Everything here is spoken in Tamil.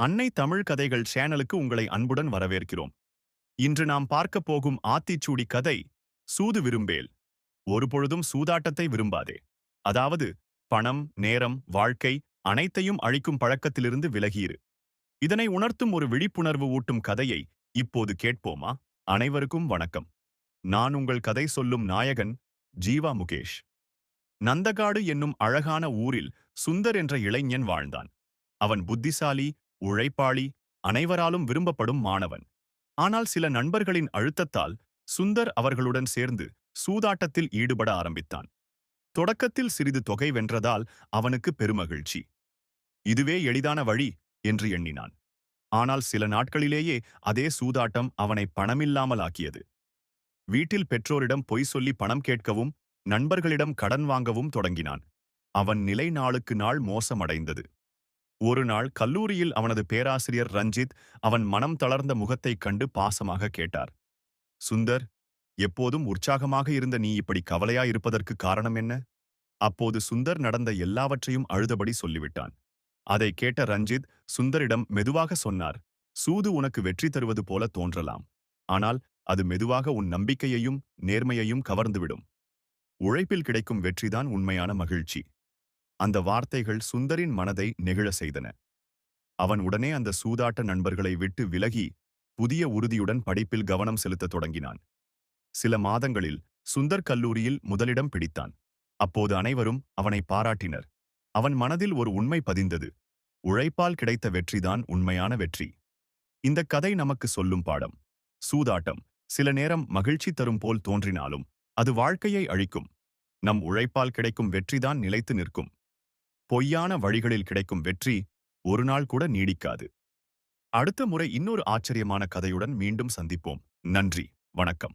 அன்னை தமிழ் கதைகள் சேனலுக்கு உங்களை அன்புடன் வரவேற்கிறோம். இன்று நாம் பார்க்கப் போகும் ஆத்திச்சூடி கதை சூது விரும்பேல் ஒருபொழுதும் சூதாட்டத்தை விரும்பாதே. அதாவது பணம் நேரம் வாழ்க்கை அனைத்தையும் அழிக்கும் பழக்கத்திலிருந்து விலகியிரு இதனை உணர்த்தும் ஒரு விழிப்புணர்வு ஊட்டும் கதையை இப்போது கேட்போமா? அனைவருக்கும் வணக்கம். நான் உங்கள் கதை சொல்லும் நாயகன் ஜீவா முகேஷ். நந்தகாடு என்னும் அழகான ஊரில் சுந்தர் என்ற இளைஞன் வாழ்ந்தான். அவன் புத்திசாலி உழைப்பாளி அனைவராலும் விரும்பப்படும் மாணவன். ஆனால் சில நண்பர்களின் அழுத்தத்தால் சுந்தர் அவர்களுடன் சேர்ந்து சூதாட்டத்தில் ஈடுபட ஆரம்பித்தான். தொடக்கத்தில் சிறிது தொகை வென்றதால் அவனுக்கு பெருமகிழ்ச்சி. இதுவே எளிதான வழி என்று எண்ணினான். ஆனால் சில நாட்களிலேயே அதே சூதாட்டம் அவனை பணமில்லாமல் ஆக்கியது. வீட்டில் பெற்றோரிடம் பொய் சொல்லி பணம் கேட்கவும் நண்பர்களிடம் கடன் வாங்கவும் தொடங்கினான். அவன் நிலை நாளுக்கு நாள் மோசமடைந்தது. ஒரு நாள் கல்லூரியில் அவனது பேராசிரியர் ரஞ்சித் அவன் மனம் தளர்ந்த முகத்தைக் கண்டு பாசமாக கேட்டார். சுந்தர் எப்போதும் உற்சாகமாக இருந்த நீ இப்படி கவலையா இருப்பதற்கு காரணம் என்ன? அப்போது சுந்தர் நடந்த எல்லாவற்றையும் அழுதபடி சொல்லிவிட்டான். அதை கேட்ட ரஞ்சித் சுந்தரிடம் மெதுவாக சொன்னார் சூது உனக்கு வெற்றி தருவது போல தோன்றலாம். ஆனால் அது மெதுவாக உன் நம்பிக்கையையும் நேர்மையையும் கவர்ந்துவிடும். உழைப்பில் கிடைக்கும் வெற்றிதான் உண்மையான மகிழ்ச்சி. அந்த வார்த்தைகள் சுந்தரின் மனதை நெகிழ செய்தன. அவன் உடனே அந்த சூதாட்ட நண்பர்களை விட்டு விலகி புதிய உறுதியுடன் படிப்பில் கவனம் செலுத்தத் தொடங்கினான். சில மாதங்களில் சுந்தர் கல்லூரியில் முதலிடம் பிடித்தான். அப்போது அனைவரும் அவனை பாராட்டினர். அவன் மனதில் ஒரு உண்மை பதிந்தது. உழைப்பால் கிடைத்த வெற்றிதான் உண்மையான வெற்றி. இந்த கதை நமக்கு சொல்லும் பாடம். சூதாட்டம் சில நேரம் மகிழ்ச்சி தரும் போல் தோன்றினாலும் அது வாழ்க்கையை அழிக்கும். நம் உழைப்பால் கிடைக்கும் வெற்றிதான் நிலைத்து நிற்கும். பொய்யான வழிகளில் கிடைக்கும் வெற்றி ஒரு நாள் கூட நீடிக்காது. அடுத்த முறை இன்னொரு ஆச்சரியமான கதையுடன் மீண்டும் சந்திப்போம். நன்றி. வணக்கம்.